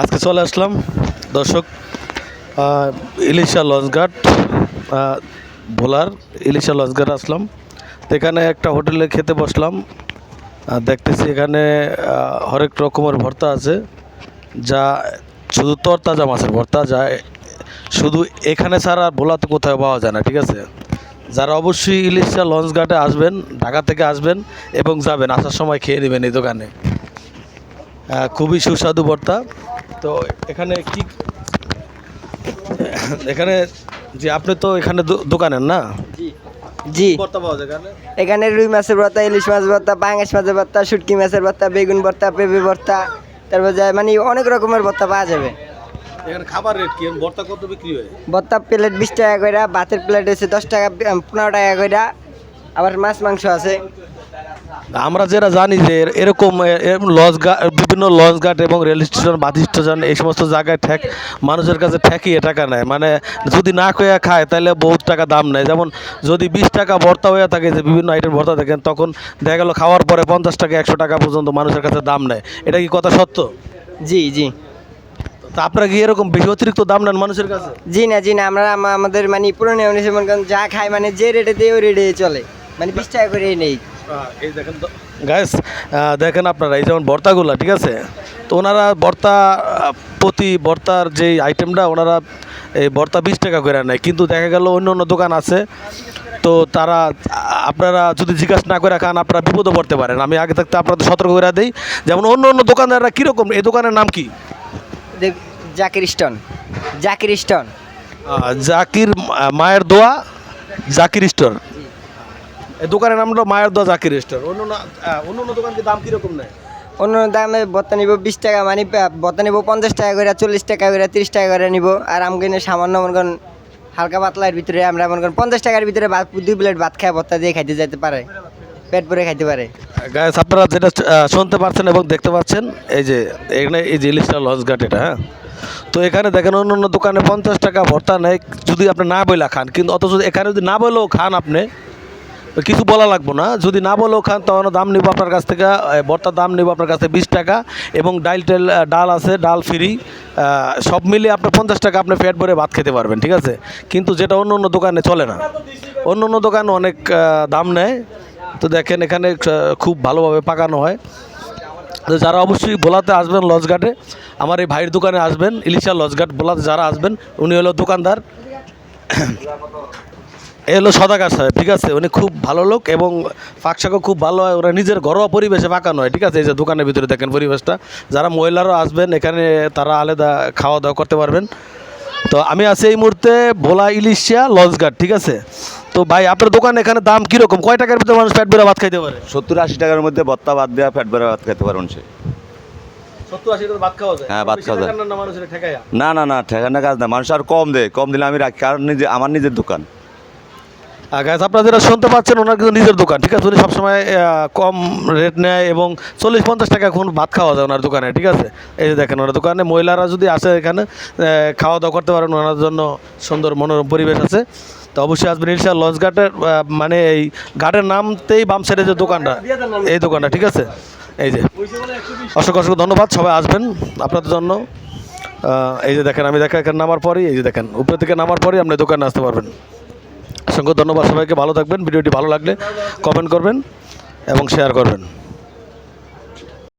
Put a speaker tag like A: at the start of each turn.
A: আজকে চলে আসলাম। দর্শক ইলিশা লঞ্চঘাট ভোলার ইলিশা লঞ্চঘাট আসলাম। এখানে একটা হোটেলে খেতে বসলাম। দেখতেছি এখানে হরেক রকমের ভর্তা আছে, যা শুধু তরতাজা মাছের ভর্তা, যা শুধু এখানে ছাড়া আর ভোলাতে কোথাও পাওয়া যায় না, ঠিক আছে? যারা অবশ্যই ইলিশা লঞ্চঘাটে আসবেন ঢাকা থেকে আসবেন এবং যাবেন আসার সময় খেয়ে নেবেন এই দোকানে। খুবই সুস্বাদু ভর্তা। তো এখানে কি এখানে যে আপনি তো এখানে দোকানের না?
B: জি।
A: ভর্তা পাওয়া যায় এখানে?
B: এখানে রুই মাছের ভর্তা ইলিশ মাছ ভর্তা পাঙ্গাস মাছের ভর্তা শুটকি মাছের ভর্তা বেগুন ভর্তা পেঁপে ভর্তা তারপর যায় মানে অনেক রকমের ভর্তা পাওয়া যাবে।
A: এখানে খাবার রেট কি? ভর্তা কত বিক্রি হয়?
B: ভর্তা প্লেট বিশ টাকা করে ভাতের প্লেট হচ্ছে দশ টাকা পনেরো টাকা করে আবার মাছ মাংস আছে।
A: আমরা যারা জানি যে এর- এরকম লঞ্চ বিভিন্ন লঞ্চ ঘাট এবং রেল স্টেশন বাস স্টেশন এই সমস্ত জায়গায় ঠেক মানুষের কাছে ঠেকিয়ে টাকা নেয়। মানে যদি না কয়ে খায় তাহলে বহুত টাকা দাম নেয়। যেমন যদি বিশ টাকা ভর্তা হয়ে থাকে যে বিভিন্ন আইটেম ভর্তা থাকেন তখন দেখা গেলো খাওয়ার পরে পঞ্চাশ টাকা একশো টাকা পর্যন্ত মানুষের কাছে দাম নেয়। এটা কি কথা সত্য?
B: জি জি।
A: তা আপনারা কি এরকম বেশি অতিরিক্ত দাম নেন মানুষের কাছে?
B: জি না জি না আমরা আমা- আমাদের মানে পুরনো অনুযায়ী মনে করেন যা খাই মানে যে রেটে দেয় ওই রেটে চলে। মানে বিশ টাকা করে নেই।
A: এই দেখেন আপনারা এই যেমন ভর্তাগুলো ঠিক আছে? তো ওনারা ভর্তা আহ, প্রতি ভর্তার যে আইটেমটা ওনারা এই ভর্তা বিশ টাকা করে নেয়। কিন্তু দেখা গেল অন্য অন্য দোকান আছে তো তারা আ, আপনারা যদি জিজ্ঞাসা না করে খান আপনারা বিপদে পড়তে পারেন। আমি আগে থাকতে আপনাদের সতর্ক করে দিই যেমন অন্য অন্য দোকানদাররা কীরকম এই দোকানের নাম কি?
B: জাকির স্টোন। জাকির স্টোন।
A: জাকির মায়ের দোয়া জাকির স্টোর দোকানের নাম হলো মায়ের দোয়া জাকির স্টোর অন্য অন্য অন্য দোকানকে দাম কীরকম নেয়?
B: অন্য দামে ভত্তা নিব বিশ টাকা মানে ভত্তা নিব পঞ্চাশ টাকা করে চল্লিশ টাকা করে তিরিশ টাকা করে নিব। আর আমাকে নিয়ে সামান্য মনে করেন হালকা পাতলার ভিতরে আমরা মনে করেন পঞ্চাশ টাকার ভিতরে ভাত দুই প্লেট ভাত খায় ভত্তা দিয়ে খাইতে যেতে পারে। পেট ভরে খাইতে পারে।
A: গাইস, আপনারা যেটা শুনতে পাচ্ছেন এবং দেখতে পাচ্ছেন, এই যে, এখানে এই যে ইলিশটা লঞ্চ ঘাট এটা হ্যাঁ? তো এখানে দেখেন অন্য অন্য দোকানে পঞ্চাশ টাকা ভর্তা নেয় যদি আপনি না বইলা খান, কিন্তু অথচ এখানে যদি না বলেও খান আপনি কিছু বলা লাগবো না। যদি না বলেও খান, তখন দাম নিব আপনার কাছ থেকে ভর্তার দাম নিব আপনার কাছ থেকে বিশ টাকা, এবং ডাল টেল ডাল আছে, ডাল ফ্রি সব মিলিয়ে আপনি পঞ্চাশ টাকা আপনি পেট ভরে ভাত খেতে পারবেন, ঠিক আছে? কিন্তু যেটা অন্য অন্য দোকানে চলে না। অন্য অন্য দোকানে অনেক দাম নেয় তো দেখেন এখানে খুব ভালোভাবে পাকানো হয়। তো যারা অবশ্যই বোলাতে আসবেন লজঘাটে আমার এই ভাইয়ের দোকানে আসবেন, ইলিশা লজঘাট বোলাতে যারা আসবেন, উনি হলো দোকানদার। এ হলো সদাগার সাহেব, ঠিক আছে? উনি খুব ভালো লোক এবং ফাঁকশাকও খুব ভালো হয়। ওরা নিজের ঘরোয়া পরিবেশে পাকানো হয়, ঠিক আছে? এই যে দোকানের ভিতরে দেখেন পরিবেশটা। যারা মহিলারাও আসবেন, এখানে তারা আলাদা খাওয়া দাওয়া করতে পারবেন। তো আমি আছি এই মুহূর্তে ভোলা ইলিশিয়া লঞ্চঘাট ঠিক আছে? তো ভাই আপনার দোকান এখানে দাম কীরকম? কয় টাকার ভিতরে মানুষ পেট বেড়ে ভাত খাইতে পারে?
C: সত্তর আশি টাকার মধ্যে ভত্তা বাদ দেওয়া ফ্যাট বেড়া ভাত খাইতে পারবেন সে।
A: সত্তর আশি টাকা ভাত খাওয়া যায়?
C: হ্যাঁ, ভাত খাওয়া যায়।
A: না মানুষের ঠেকাইয়া
C: না না না ঠেকানো কাজ না। মানুষ আর কম দেয় কম দিলে আমি রাখি কারণ নিজে আমার নিজের দোকান।
A: গাছ আপনারা যেটা শুনতে পাচ্ছেন, ওনার কিন্তু নিজের দোকান, ঠিক আছে? উনি সবসময় কম রেট নেয় এবং চল্লিশ পঞ্চাশ টাকা এখন ভাত খাওয়া যায় ওনার দোকানে, ঠিক আছে? এই যে দেখেন, ওনার দোকানে মহিলারা যদি আসে এখানে খাওয়া দাওয়া করতে পারেন, ওনার জন্য সুন্দর মনোরম পরিবেশ আছে। তো অবশ্যই আসবেন ইনশাল লঞ্চ ঘাটের মানে এই ঘাটের নামতেই বাম সাইডে যে দোকানটা, এই দোকানটা, ঠিক আছে? এই যে, অসংখ্য অসংখ্য ধন্যবাদ, সবাই আসবেন আপনাদের জন্য। এই যে দেখেন, আমি দেখা এখানে নামার পরেই, এই যে দেখেন উপর থেকে নামার পরেই আপনি দোকানে আসতে পারবেন। অসংখ্য ধন্যবাদ সবাইকে। ভালো থাকবেন ভিডিওটি ভালো লাগলে কমেন্ট করবেন এবং শেয়ার করবেন।